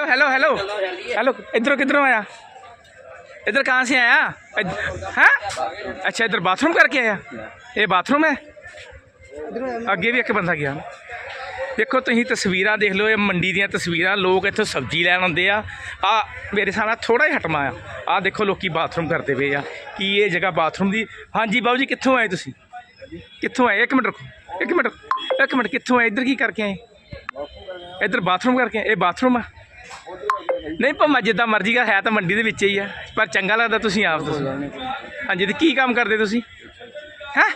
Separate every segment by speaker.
Speaker 1: Hello hello hello इधर किधरों आया इधर कहाँ से आया हैं अच्छा इधर बाथरूम करके आया ये बाथरूम है ਅੱਗੇ ਵੀ ਇੱਕ ਬੰਦਾ ਗਿਆ ਨਾ ਦੇਖੋ ਤੁਸੀਂ ਤਸਵੀਰਾਂ ਦੇਖ ਲਓ ਇਹ ਮੰਡੀ ਦੀਆਂ ਤਸਵੀਰਾਂ ਲੋਕ ਇੱਥੋਂ ਸਬਜ਼ੀ ਲੈਣ ਆਉਂਦੇ ਆ ਆ ਮੇਰੇ ਸਾਹਮਣੇ ਥੋੜਾ ਹੀ ਹਟਮਾ ਆ ਆ ਦੇਖੋ ਲੋਕੀ ਬਾਥਰੂਮ ਕਰਦੇ ਪਏ ਆ ਕੀ ਇਹ ਜਗ੍ਹਾ ਬਾਥਰੂਮ ਦੀ ਹਾਂਜੀ ਬਾਬੂ ਜੀ ਕਿੱਥੋਂ ਆਏ ਤੁਸੀਂ ਕਿੱਥੋਂ ਆਏ ਇੱਕ ਮਿੰਟ ਰੁਕੋ ਇੱਕ ਮਿੰਟ ਇੱਕ ਮਿੰਟ ਕਿੱਥੋਂ ਆਏ ਇੱਧਰ ਕੀ ਕਰਕੇ ਆਏ ਇੱਧਰ ਬਾਥਰੂਮ ਕਰਕੇ ਆਏ? ਇਹ ਬਾਥਰੂਮ ਆ ਨਹੀਂ, ਭਾਵੇਂ ਜਿੱਦਾਂ ਮਰਜ਼ੀ ਦਾ ਹੈ ਤਾਂ ਮੰਡੀ ਦੇ ਵਿੱਚ ਹੀ ਆ, ਪਰ ਚੰਗਾ ਲੱਗਦਾ ਤੁਸੀਂ ਆਪ ਦੱਸੋ। ਹਾਂਜੀ, ਤੇ ਕੀ ਕੰਮ ਕਰਦੇ ਤੁਸੀਂ? ਹੈ?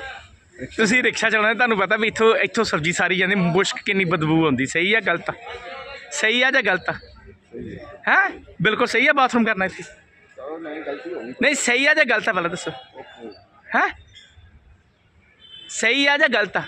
Speaker 1: ਤੁਸੀਂ ਰਿਕਸ਼ਾ ਚਲਾਉਂਦੇ, ਤੁਹਾਨੂੰ ਪਤਾ ਵੀ ਇੱਥੋਂ ਇੱਥੋਂ ਸਬਜ਼ੀ ਸਾਰੀ ਜਾਂਦੀ, ਮੁਸ਼ਕ ਕਿੰਨੀ ਬਦਬੂ ਆਉਂਦੀ, ਸਹੀ ਆ, ਗਲਤ ਆ? ਸਹੀ ਆ ਜਾਂ ਗਲਤ ਆ? ਹੈ? ਬਿਲਕੁਲ ਸਹੀ ਆ, ਬਾਥਰੂਮ ਕਰਨਾ ਇੱਥੇ? ਨਹੀਂ, ਸਹੀ ਆ ਜਾਂ ਗਲਤ ਆ, ਪਹਿਲਾਂ ਦੱਸੋ। ਹੈ? ਸਹੀ ਆ ਜਾਂ ਗਲਤ ਆ?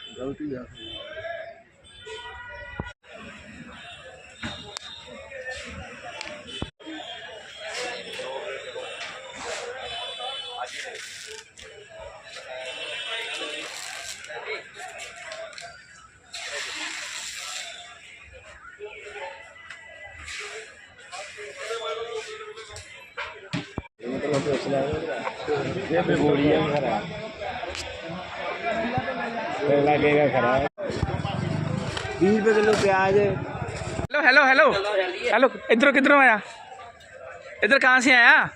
Speaker 1: Hello hello hello. हेलो, इधर, किधर आया? इधर कहाँ से आया?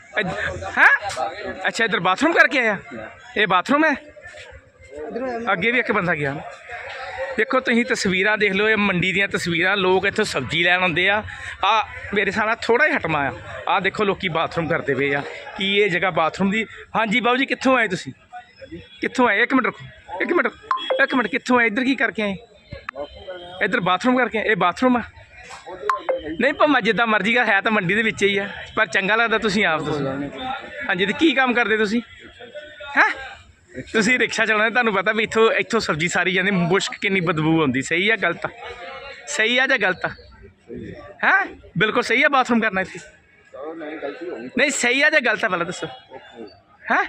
Speaker 1: हैं? अच्छा इधर बाथरूम करके आया? ये बाथरूम है? अगे भी एक बंदा गया। ਦੇਖੋ, ਤੁਸੀਂ ਤਸਵੀਰਾਂ ਦੇਖ ਲਓ, ਇਹ ਮੰਡੀ ਦੀਆਂ ਤਸਵੀਰਾਂ, ਲੋਕ ਇੱਥੋਂ ਸਬਜ਼ੀ ਲੈਣ ਆਉਂਦੇ ਆ। ਆ ਮੇਰੇ ਸਾਹਮਣੇ ਥੋੜਾ ਹੀ ਹਟਮਾ ਆ। ਆ ਦੇਖੋ, ਲੋਕੀ ਬਾਥਰੂਮ ਕਰਦੇ ਪਏ ਆ। ਕੀ ਇਹ ਜਗ੍ਹਾ ਬਾਥਰੂਮ ਦੀ? ਹਾਂਜੀ ਬਾਬੂ ਜੀ, ਕਿੱਥੋਂ ਆਏ ਤੁਸੀਂ? ਕਿੱਥੋਂ ਆਏ? ਇੱਕ ਮਿੰਟ ਰੁਕੋ। ਇੱਕ ਮਿੰਟ ਇੱਕ ਮਿੰਟ, ਕਿੱਥੋਂ ਆਏ? ਇੱਧਰ ਕੀ ਕਰਕੇ ਆਏ? ਇੱਧਰ ਬਾਥਰੂਮ ਕਰਕੇ ਇਹ ਬਾਥਰੂਮ ਆ? ਨਹੀਂ ਭਾਵੇਂ ਜਿੱਦਾਂ ਮਰਜ਼ੀ ਦਾ ਹੈ ਤਾਂ ਮੰਡੀ ਦੇ ਵਿੱਚ ਹੀ ਆ। ਪਰ ਚੰਗਾ ਲੱਗਦਾ ਤੁਸੀਂ ਆਪ ਦੱਸੋ। ਹਾਂਜੀ, ਤੇ ਕੀ ਕੰਮ ਕਰਦੇ ਤੁਸੀਂ? ਹੈ? ਤੁਸੀਂ ਰਿਕਸ਼ਾ ਚਲਾਉਂਦੇ ਤੁਹਾਨੂੰ ਪਤਾ ਵੀ ਇੱਥੋਂ ਇੱਥੋਂ ਸਬਜ਼ੀ ਸਾਰੀ ਜਾਂਦੀ, ਮੁਸ਼ਕ ਕਿੰਨੀ ਬਦਬੂ ਆਉਂਦੀ, ਸਹੀ ਆ ਗਲਤ ਆ ਸਹੀ ਆ ਜਾਂ ਗਲਤ ਆ ਹੈ? ਬਿਲਕੁਲ ਸਹੀ ਆ ਬਾਥਰੂਮ ਕਰਨਾ ਇੱਥੇ। ਨਹੀਂ, ਸਹੀ ਆ ਜਾਂ ਗਲਤ ਆ ਪਹਿਲਾਂ ਦੱਸੋ। ਹੈ?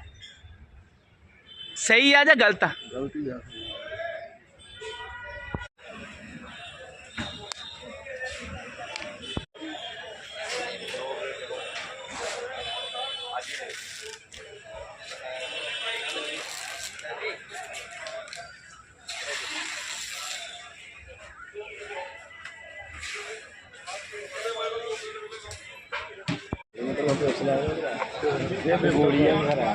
Speaker 1: ਸਹੀ ਆ ਜਾਂ ਗਲਤ ਆ
Speaker 2: ये भी बोरी है खरा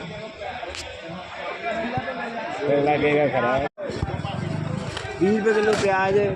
Speaker 2: फिर लगेगा खरा बीस रुपये किलो प्याज है